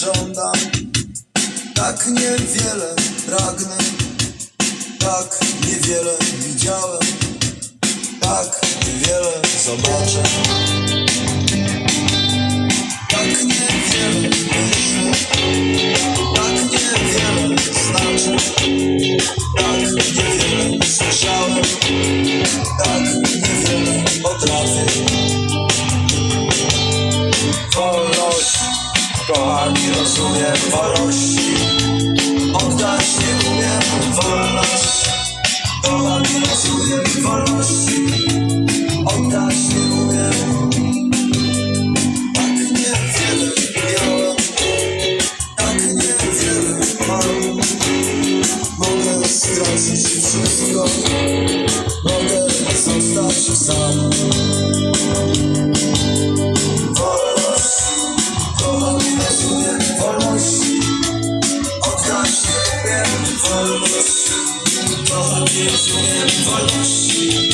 żądam. Tak niewiele pragnę Tak niewiele widziałem Tak niewiele zobaczę. Tak niewiele myślę Tak niewiele znaczy Tak niewiele słyszałem Tak niewiele potrafię kochani, rozumiem wolności. Oddać nie umiem wolność. Kochani, rozumiem wolności. Oddać nie umiem. Tak niewiele miałem Tak niewiele mam Mogę stracić wszystko verlust, war dir so im Verlust.